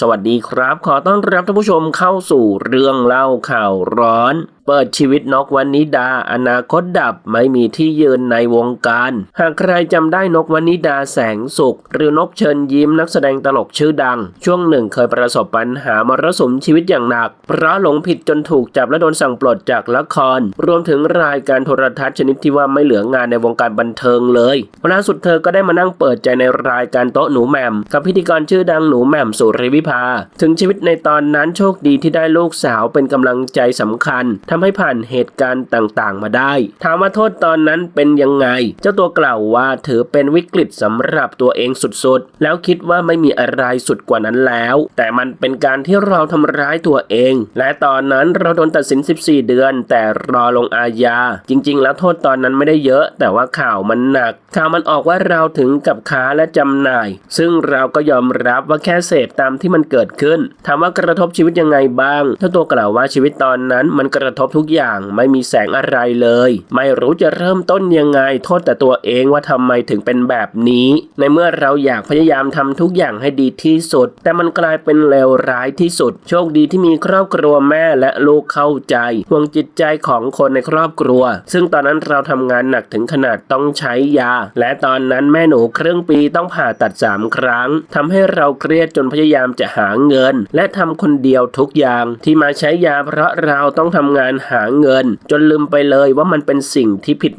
สวัสดีครับ ขอต้อนรับท่านผู้ชมเข้าสู่เรื่องเล่าข่าวร้อน เปิดชีวิตนกวันนิดา อนาคตดับไม่มีที่ยืนในวงการ หากใครจำได้นกวันนิดาแสงสุข หรือนกเชิญยิ้มนักแสดงตลกชื่อดัง ช่วงหนึ่งเคยประสบปัญหามรสุมชีวิตอย่างหนัก เพราะหลงผิดจนถูกจับและโดนสั่งปลดจากละคร รวมถึงรายการโทรทัศน์ชนิดที่ว่าไม่เหลืองานในวงการบันเทิงเลยล่าสุดเธอก็ได้มานั่งเปิดใจในรายการโต๊ะหนูแหม่มกับพิธีกรชื่อดังหนูแหม่มสุริวิภา ถึงชีวิตในตอนนั้นโชคดีที่ได้ลูกสาวเป็นกำลังใจสำคัญทำให้ผ่านเหตุการณ์ต่างๆ มาได้ ถามว่าโทษตอนนั้นเป็นยังไง เจ้าตัวกล่าวว่าถือเป็นวิกฤตสำหรับตัวเองสุดๆ แล้วคิดว่าไม่มีอะไรสุดกว่านั้นแล้ว แต่มันเป็นการที่เราทำร้ายตัวเอง และตอนนั้นเราโดนตัดสิน 14 เดือน แต่รอลงอาญา จริง ๆ แล้วโทษตอนนั้นไม่ได้เยอะ แต่ว่าข่าวมันหนัก ข่าวมันออกว่าเราถึงกับค้าและจำหน่าย ซึ่งเราก็ยอมรับว่าแค่เสพตามที่มันเกิดขึ้น ถามว่ากระทบชีวิตยังไงบ้างเจ้าตัวกล่าวว่าชีวิตตอนนั้นมันกระทบทุกอย่างไม่มีแสงอะไรเลย ไม่รู้จะเริ่มต้นยังไงโทษแต่ตัวเองว่าทำไมถึงเป็นแบบนี้ ในเมื่อเราอยากพยายามทำทุกอย่างให้ดีที่สุด แต่มันกลายเป็นเลวร้ายที่สุด โชคดีที่มีครอบครัวแม่และลูกเข้าใจห่วงจิตใจของคนในครอบครัว ซึ่งตอนนั้นเราทำงานหนักถึงขนาดต้องใช้ยา และตอนนั้นแม่หนูครึ่งปีต้องผ่าตัดสามครั้งทำให้เราเครียดจนพยายามจะหาเงิน และทำคนเดียวทุกอย่างที่มาใช้ยาเพราะเราต้องทำงานหาเงิน จนลืมไปเลยว่ามันเป็นสิ่งที่ผิด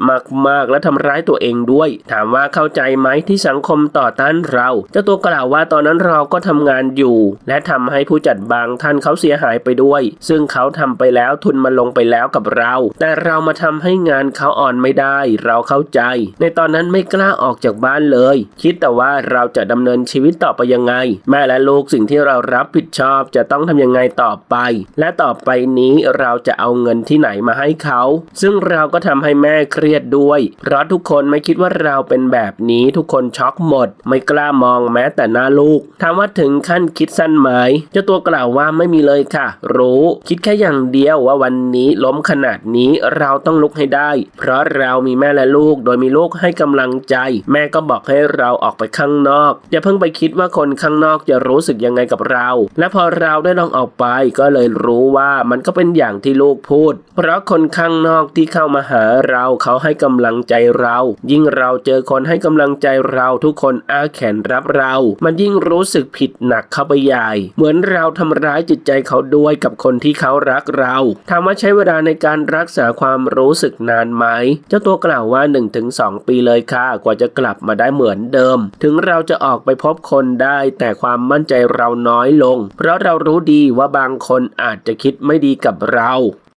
มาก ๆ และทำร้ายตัวเองด้วย ถามว่าเข้าใจไหมที่สังคมต่อต้านเรา เจ้าตัวกล่าวว่าตอนนั้นเราก็ทำงานอยู่ และทำให้ผู้จัดบางท่านเขาเสียหายไปด้วย ซึ่งเขาทำไปแล้วทุนมาลงไปแล้วกับเรา แต่เรามาทำให้งานเขาอ่อนไม่ได้ เราเข้าใจ ในตอนนั้นไม่กล้าออกจากบ้านเลย คิดแต่ว่าเราจะดำเนินชีวิตต่อไปยังไง แม่และลูกสิ่งที่เรารับผิดชอบจะต้องทำยังไงต่อไป และต่อไปนี้เราจะเอาเงินที่ไหนมาให้เขา ซึ่งเราก็ทำให้แม่เครียดด้วย เพราะทุกคนไม่คิดว่าเราเป็นแบบนี้ทุกคนช็อกหมด ไม่กล้ามองแม้แต่หน้าลูกถามว่าถึงขั้นคิดสั้นไหมเจ้าตัวกล่าวว่าไม่มีเลยค่ะ รู้คิดแค่อย่างเดียวว่าวันนี้ล้มขนาดนี้เราต้องลุกให้ได้ เพราะเรามีแม่และลูก โดยมีลูกให้กำลังใจ แม่ก็บอกให้เราออกไปข้างนอกอย่าเพิ่งไปคิดว่าคนข้างนอกจะรู้สึกยังไงกับเรา และพอเราได้ลองออกไปก็เลยรู้ว่ามันก็เป็นอย่างที่ลูกพูด เพราะคนข้างนอกที่เข้ามาหาเราเขาให้กำลังใจเรา ยิ่งเราเจอคนให้กำลังใจเราทุกคนอ้าแขนรับเรา มันยิ่งรู้สึกผิดหนักเข้าไปใหญ่ เหมือนเราทำร้ายจิตใจเขาด้วยกับคนที่เขารักเราถามว่าใช้เวลาในการรักษาความรู้สึกนานไหม เจ้าตัวกล่าวว่า 1-2 ปีเลยค่ะ กว่าจะกลับมาได้เหมือนเดิม ถึงเราจะออกไปพบคนได้แต่ความมั่นใจเราน้อยลง เพราะเรารู้ดีว่าบางคนอาจจะคิดไม่ดีกับเรา